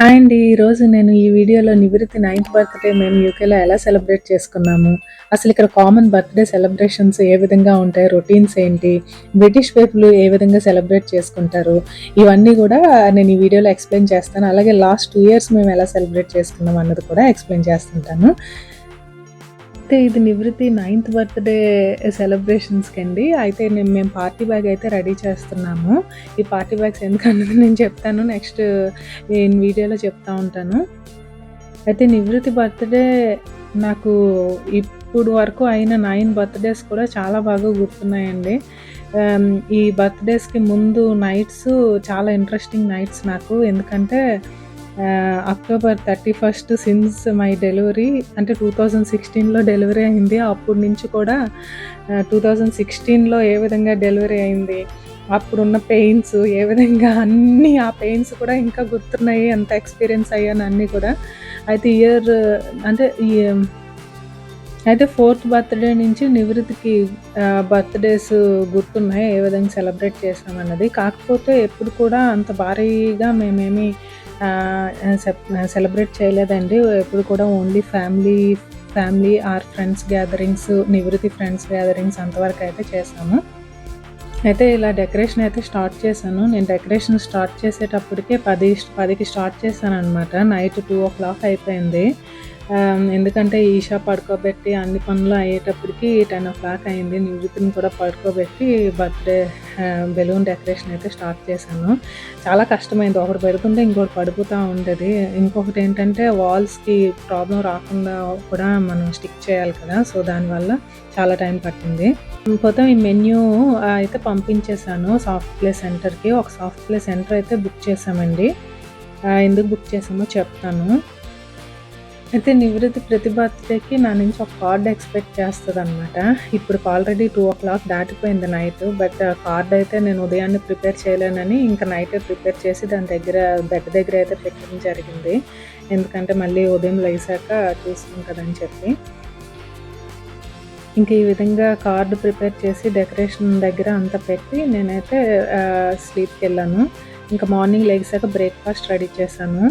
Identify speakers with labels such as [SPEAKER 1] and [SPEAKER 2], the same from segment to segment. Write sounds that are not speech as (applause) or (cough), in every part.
[SPEAKER 1] Hi అండి. ఈరోజు నేను ఈ వీడియోలో నివృత్తి నైన్త్ బర్త్‌డే మేము యూకేలో ఎలా సెలబ్రేట్ చేసుకున్నాము, అసలు ఇక్కడ కామన్ బర్త్‌డే సెలబ్రేషన్స్ ఏ విధంగా ఉంటాయి, రొటీన్స్ ఏంటి, బ్రిటిష్ పీపుల్ ఏ విధంగా సెలబ్రేట్ చేసుకుంటారు, ఇవన్నీ కూడా నేను ఈ వీడియోలో ఎక్స్‌ప్లెయిన్ చేస్తాను. అలాగే లాస్ట్ టూ ఇయర్స్ మేము ఎలా సెలబ్రేట్ చేసుకున్నాం అన్నది కూడా ఎక్స్‌ప్లెయిన్ చేస్తుంటాను. అయితే ఇది నివృత్తి నైన్త్ బర్త్‌డే సెలబ్రేషన్స్కి అండి అయితే నేను మేము పార్టీ బ్యాగ్ అయితే రెడీ చేస్తున్నాము. ఈ పార్టీ బ్యాగ్స్ ఎందుకన్నది నేను చెప్తాను. నెక్స్ట్ నేను వీడియోలో చెప్తా ఉంటాను. అయితే నివృత్తి బర్త్‌డే నాకు ఇప్పుడు వరకు అయిన నైన్ బర్త్‌డేస్ కూడా చాలా బాగా గుర్తున్నాయండి. Um, ఈ బర్త్‌డేస్‌కి ముందు నైట్స్ చాలా ఇంట్రెస్టింగ్ నైట్స్ నాకు. ఎందుకంటే October thirty first since my delivery అంటే 2016లో డెలివరీ అయింది. అప్పటి నుంచి కూడా టూ థౌజండ్ సిక్స్టీన్లో ఏ విధంగా డెలివరీ అయింది, అప్పుడున్న పెయిన్స్ ఏ విధంగా అన్నీ ఆ పెయిన్స్ కూడా ఇంకా గుర్తున్నాయి. ఎంత ఎక్స్‌పీరియన్స్ అయ్యాను అన్నీ కూడా. అయితే ఇయర్ అంటే ఈ అయితే ఫోర్త్ బర్త్‌డే నుంచి నివృత్తికి బర్త్‌డేస్ గుర్తున్నాయి. ఏ విధంగా సెలబ్రేట్ చేసామన్నది కాకపోతే ఎప్పుడు కూడా అంత భారీగా మేమేమి సెలబ్రేట్ చేయలేదండి. ఎప్పుడు కూడా only family family or friends gatherings, Nivrithi friends gatherings అంతవరకు అయితే చేశాము. అయితే ఇలా డెకరేషన్ అయితే స్టార్ట్ చేశాను. నేను డెకరేషన్ స్టార్ట్ చేసేటప్పటికే 10 10కి స్టార్ట్ చేశాను అనమాట నైట్ 2:00 అయిపోయింది. ఎందుకంటే ఈషా పడుకోబెట్టి అన్ని పనులు అయ్యేటప్పటికి 10:00 అయింది. నివృత్తిని కూడా పడుకోబెట్టి బర్త్‌డే బెలూన్ డెకరేషన్ అయితే స్టార్ట్ చేశాను. చాలా కష్టమైంది. ఒకటి పెడుతుంటే ఇంకోటి పడిపోతా ఉండేది. ఇంకొకటి ఏంటంటే వాల్స్‌కి ప్రాబ్లం రాకుండా కూడా మనం స్టిక్ చేయాలి కదా! సో, దానివల్ల చాలా టైం పట్టింది. పోతే ఈ మెన్యూ అయితే పంపించేసాను సాఫ్ట్ ప్లే సెంటర్‌కి. ఒక సాఫ్ట్ ప్లే సెంటర్ అయితే బుక్ చేశామండి. ఎందుకు బుక్ చేసామో చెప్తాను. అయితే నివృత్తి ప్రతి బర్త్‌డేకి నా నుంచి ఒక కార్డ్ ఎక్స్‌పెక్ట్ చేస్తుంది అనమాట ఇప్పుడు ఆల్రెడీ 2:00 దాటిపోయింది నైట్. బట్ కార్డ్ అయితే నేను ఉదయాన్నే ప్రిపేర్ చేయలేనని ఇంకా నైటే ప్రిపేర్ చేసి దాని దగ్గర బెడ్ దగ్గర అయితే పెట్టడం జరిగింది. ఎందుకంటే మళ్ళీ ఉదయం లేసాక చూసుకుంటదని చెప్పి. ఇంక ఈ విధంగా కార్డు ప్రిపేర్ చేసి డెకరేషన్ దగ్గర అంతా పెట్టి నేనైతే స్లీప్కి వెళ్ళాను ఇంకా మార్నింగ్ లేచాక బ్రేక్‌ఫాస్ట్ రెడీ చేశాను.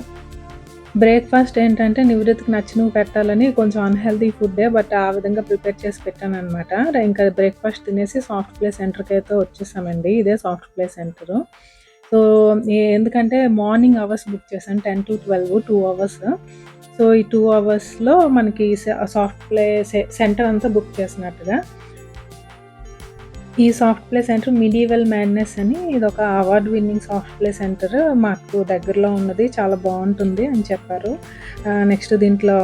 [SPEAKER 1] బ్రేక్‌ఫాస్ట్ ఏంటంటే నివృత్తికి నచ్చినవి పెట్టాలని కొంచెం అన్హెల్దీ ఫుడ్డే. బట్ ఆ విధంగా ప్రిపేర్ చేసి పెట్టాను అనమాట ఇంకా బ్రేక్‌ఫాస్ట్ తినేసి సాఫ్ట్ ప్లే సెంటర్కి అయితే వచ్చేసామండి. ఇదే సాఫ్ట్ ప్లే సెంటరు. సో, ఎందుకంటే మార్నింగ్ అవర్స్ బుక్ చేశాను. 10-12 2 అవర్స్. సో, ఈ టూ అవర్స్‌లో మనకి సాఫ్ట్ ప్లే సె సెంటర్ అంతా బుక్ చేసినట్టుగా. ఈ soft play centre medieval madness అని ఇది ఒక award winning soft play centre. మాకు దగ్గరలో ఉన్నది. చాలా బాగుంటుంది అని చెప్పారు. నెక్స్ట్ దీంట్లో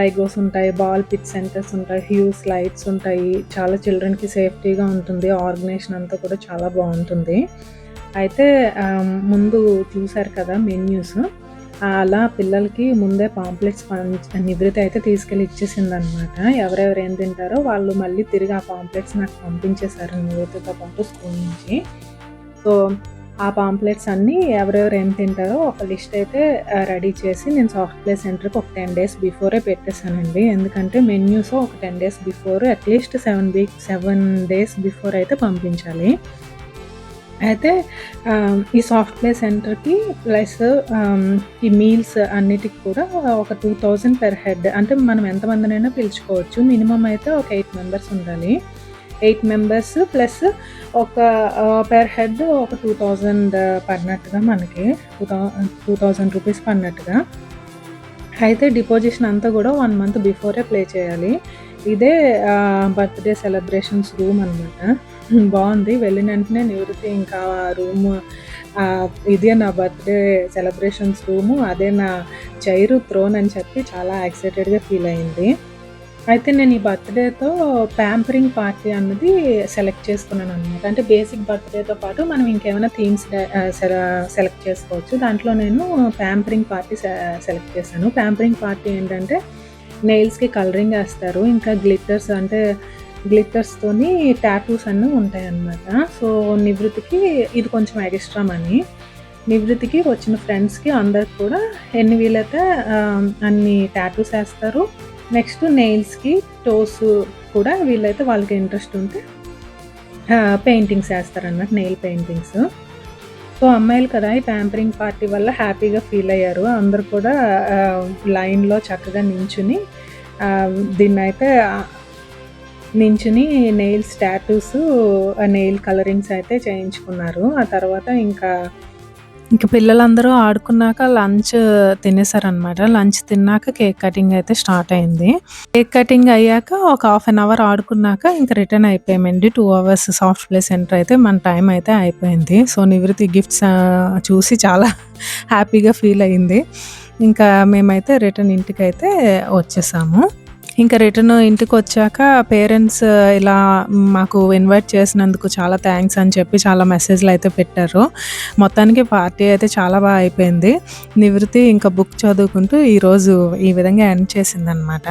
[SPEAKER 1] లైగోస్ ఉంటాయి. బాల్ పిట్ సెంటర్స్ ఉంటాయి. హ్యూస్ లైట్స్ ఉంటాయి. చాలా చిల్డ్రన్‌కి సేఫ్టీగా ఉంటుంది. ఆర్గనైజేషన్ అంతా కూడా చాలా బాగుంటుంది అయితే ముందు చూసారు కదా మెన్యూస్. అలా పిల్లలకి ముందే పాంప్లెట్స్ నివృత్తి అయితే తీసుకెళ్ళి ఇచ్చేసిందనమాట. ఎవరెవరు ఏం తింటారో వాళ్ళు మళ్ళీ తిరిగి ఆ పాంప్లెట్స్ నాకు పంపించేశారు నివృత్తితో పాటు స్కూల్ నుంచి. సో, ఆ పాంప్లెట్స్ అన్నీ ఎవరెవరు ఏం తింటారో ఒక లిస్ట్ అయితే రెడీ చేసి నేను సాఫ్ట్ ప్లే సెంటర్‌కి ఒక 10 డేస్ బిఫోరే పెట్టేసానండి. ఎందుకంటే మెన్యూస్ ఒక 10 days before at least seven week seven days before అయితే పంపించాలి. అయితే ఈ సాఫ్ట్ ప్లే సెంటర్‌కి ప్లస్ ఈ మీల్స్ అన్నిటికి కూడా ఒక టూ థౌజండ్ పెర్ హెడ్. అంటే మనం ఎంతమందినైనా పిలుచుకోవచ్చు. మినిమమ్ అయితే ఒక ఎయిట్ మెంబర్స్ ఉండాలి. ఎయిట్ మెంబర్స్ ప్లస్ ఒక పెర్ హెడ్ ఒక 2000 పడినట్టుగా మనకి. టూ థౌ 2000 రూపీస్ పడినట్టుగా. అయితే డిపాజిషన్ అంతా కూడా వన్ మంత్ బిఫోరే ప్లే చేయాలి. ఇదే బర్త్‌డే సెలబ్రేషన్స్ రూమ్ అనమాట. బాగుంది వెళ్ళిన వెంటనే నివృత్తి ఇంకా రూమ్ ఇదే నా బర్త్‌డే సెలబ్రేషన్స్ రూము. అదే నా చైరు, థ్రోన్ అని చెప్పి చాలా ఎక్సైటెడ్‌గా ఫీల్ అయింది. అయితే నేను ఈ బర్త్‌డేతో ప్యాంపరింగ్ పార్టీ అన్నది సెలెక్ట్ చేసుకున్నాను అనమాట అంటే బేసిక్ బర్త్‌డేతో పాటు మనం ఇంకేమైనా థీమ్స్ సెలెక్ట్ చేసుకోవచ్చు. దాంట్లో నేను ప్యాంపరింగ్ పార్టీ సెలెక్ట్ చేశాను. ప్యాంపరింగ్ పార్టీ ఏంటంటే నెయిల్స్‌కి కలరింగ్ వేస్తారు ఇంకా గ్లిట్టర్స్ అంటే గ్లిట్టర్స్‌తోని టాటూస్ అన్నీ ఉంటాయన్నమాట. సో, నివృత్తికి ఇది కొంచెం ఎక్స్‌ట్రా మనీ. నివృత్తికి వచ్చిన ఫ్రెండ్స్‌కి అందరికి కూడా ఎన్ని వీలైతే అన్ని టాటూస్ వేస్తారు నెక్స్ట్ నెయిల్స్‌కి, టోస్ కూడా వీళ్ళైతే వాళ్ళకి ఇంట్రెస్ట్ ఉంటే పెయింటింగ్స్ వేస్తారన్నమాట నెయిల్ పెయింటింగ్స్. సో అమ్మాయిలు కదా ఈ ప్యాంపరింగ్ పార్టీ వల్ల హ్యాపీగా ఫీల్ అయ్యారు అందరు కూడా లైన్లో చక్కగా నించుని దీన్ని దీన్నైతే నించుని నెయిల్ స్టాటూస్ నెయిల్ కలరింగ్స్ అయితే చేయించుకున్నారు. ఆ తర్వాత ఇంకా ఇంకా పిల్లలందరూ ఆడుకున్నాక లంచ్ తినేసారనమాట లంచ్ తిన్నాక కేక్ కటింగ్ అయితే స్టార్ట్ అయింది. కేక్ కటింగ్ అయ్యాక ఒక హాఫ్ అన్ అవర్ ఆడుకున్నాక ఇంకా return అయిపోయామండి. Two hours soft play centre అయితే మన టైం అయితే అయిపోయింది. సో నివృత్తి గిఫ్ట్స్ చూసి చాలా (laughs) హ్యాపీగా ఫీల్ అయింది. ఇంకా మేమైతే రిటర్న్ ఇంటికి అయితే వచ్చేసాము. ఇంకా రిటర్న్ ఇంటికి వచ్చాక పేరెంట్స్ ఇలా మాకు ఇన్వైట్ చేసినందుకు చాలా థ్యాంక్స్ అని చెప్పి చాలా మెసేజ్లు అయితే పెట్టారు. మొత్తానికి పార్టీ అయితే చాలా బాగా అయిపోయింది. నివృత్తి ఇంకా బుక్ చదువుకుంటూ ఈరోజు ఈ విధంగా ఎండ్ చేసిందనమాట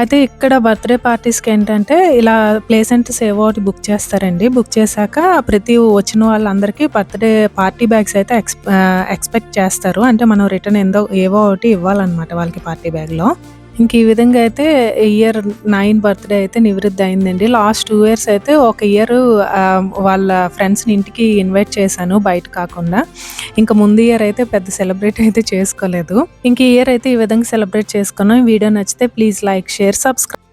[SPEAKER 1] అయితే ఇక్కడ బర్త్డే పార్టీస్కి ఏంటంటే ఇలా ప్లేసెంట్స్ ఏవో ఒకటి బుక్ చేస్తారండి. బుక్ చేశాక ప్రతి వచ్చిన వాళ్ళందరికీ బర్త్డే పార్టీ బ్యాగ్స్ అయితే ఎక్స్ ఎక్స్పెక్ట్ చేస్తారు. అంటే మనం రిటర్న్ ఏందో ఏవో ఒకటి ఇవ్వాలన్నమాట వాళ్ళకి పార్టీ బ్యాగ్లో ఇంక ఈ విధంగా అయితే ఇయర్ నైన్ బర్త్డే అయితే నివృత్తి అయిందండి. లాస్ట్ టూ ఇయర్స్ అయితే ఒక ఇయర్ వాళ్ళ ఫ్రెండ్స్ని ఇంటికి ఇన్వైట్ చేశాను బయట కాకుండా. ఇంకా ముందు ఇయర్ అయితే పెద్ద సెలబ్రేట్ అయితే చేసుకోలేదు. ఇంక ఇయర్ అయితే ఈ విధంగా సెలబ్రేట్ చేసుకున్నాం. వీడియో నచ్చితే ప్లీజ్ లైక్ షేర్ సబ్స్క్రైబ్.